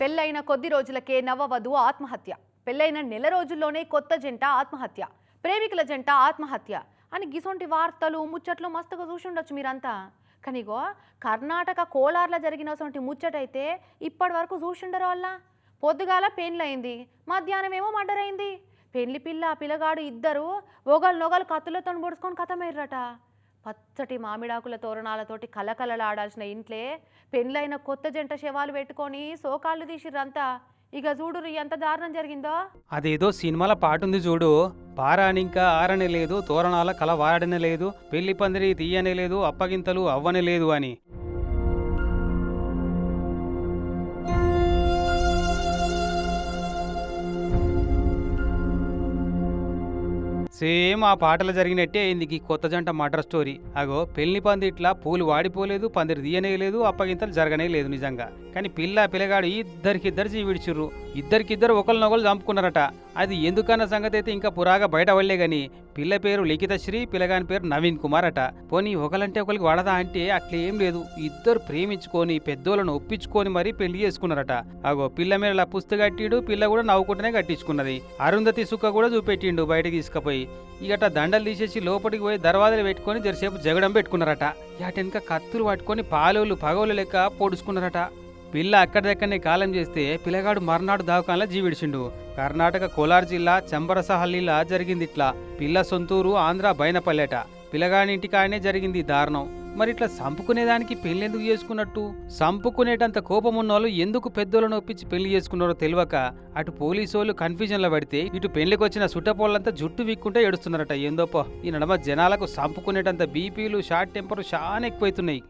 పెళ్ళైన కొద్ది రోజులకే నవవధు ఆత్మహత్య. పెళ్ళైన నెల రోజుల్లోనే కొత్త జంట ఆత్మహత్య. ప్రేమికుల జంట ఆత్మహత్య. అని గిసొంటి వార్తలు ముచ్చట్లు మస్తుగా చూసుండొచ్చు మీరంతా. కానీగో కర్ణాటక కోలార్లో జరిగిన ముచ్చటైతే ఇప్పటి వరకు చూసిండరు వల్ల పొద్దుగాల పెళ్ళయింది మధ్యాహ్నం ఏమో మర్డర్ అయింది పెళ్ళి పిల్ల పిల్లగాడు ఇద్దరు ఒగలు నొగలు కత్తులతో పొడుచుకొని కథమయ్యారట పచ్చటి మామిడాకుల తోరణాలతోటి కలకలలాడాల్సిన ఇంట్లే పెళ్ళైన కొత్త జంట శవాలు పెట్టుకొని సోకాళ్ళు తీసిర్రంతా. ఇక చూడు ఎంత దారుణం జరిగిందో? అదేదో సినిమాల పాటుంది చూడు. పారానింకా ఆరనే లేదు తోరణాల కల వారడనే లేదు పెళ్ళి పందిరి తీయనే లేదు అప్పగింతలు అవ్వనే లేదు అని. సేమ్ ఆ పాటలు జరిగినట్టే అయింది ఈ కొత్త జంట మర్డర్ స్టోరీ. అగో పెళ్ళి పందిట్లా పూలు వాడిపోలేదు పందిరి తీయనేయలేదు అప్పగింతలు జరగనే లేదు నిజంగా. కానీ పిల్ల పిల్లగాడు ఇద్దరికిద్దరు జీవిడిచుర్రు. ఇద్దరికిద్దరు ఒకరినొకరు చంపుకున్నారట. అది ఎందుకన్న సంగతి అయితే ఇంకా పురాగా బయట వల్లే గాని పిల్ల పేరు లిఖితశ్రీ పిల్లగాని పేరు నవీన్ కుమార్ అట. పోనీ ఒకలంటే ఒకరికి వడదా అంటే అట్లేం లేదు. ఇద్దరు ప్రేమించుకొని పెద్దోళ్ళను ఒప్పించుకొని మరీ పెళ్ళి చేసుకున్నారట. అగో పిల్ల మీద పుస్తక కట్టిడు పిల్ల కూడా నవ్వుకుంటూనే కట్టించుకున్నది. అరుంధతి సుక్క కూడా చూపెట్టిండు బయటకి తీసుకుపోయి. ఇగట దండలు తీసేసి లోపలికి పోయి దర్వాజలు పెట్టుకొని జరసేపు జగడం పెట్టుకున్నారట. యాటెనక కత్తులు పట్టుకొని పాలోళ్ళు పగోళ్ళు లెక్క పొడుచుకున్నారట. పిల్ల అక్కడిదక్కడనే కాలం చేస్తే పిల్లగాడు మర్నాడు దావకాంలో జీవిడిచిండు. కర్ణాటక కోలార్ జిల్లా చెంబరసహల్లిలా జరిగింది ఇట్లా పిల్ల సొంతూరు ఆంధ్ర బైనపల్లెట. పిల్లగాడింటికాయనే జరిగింది దారుణం. మరి ఇట్లా సంపుకునేదానికి పెళ్ళెందుకు చేసుకున్నట్టు? సంపుకునేటంత కోపం ఉన్నోళ్ళు ఎందుకు పెద్దోళ్ళను ఒప్పించి పెళ్ళి చేసుకున్నారో తెలియక అటు పోలీసోళ్ళు కన్ఫ్యూజన్లో పడితే ఇటు పెళ్ళికి వచ్చిన సుట్టపోళ్ళంతా జుట్టు విక్కుంటే ఏడుస్తున్నారట. ఏందోపో ఈ నడమ జనాలకు సంపుకునేటంత బీపీలు షార్ట్ టెంపర్ చాలా ఎక్కువైతున్నాయి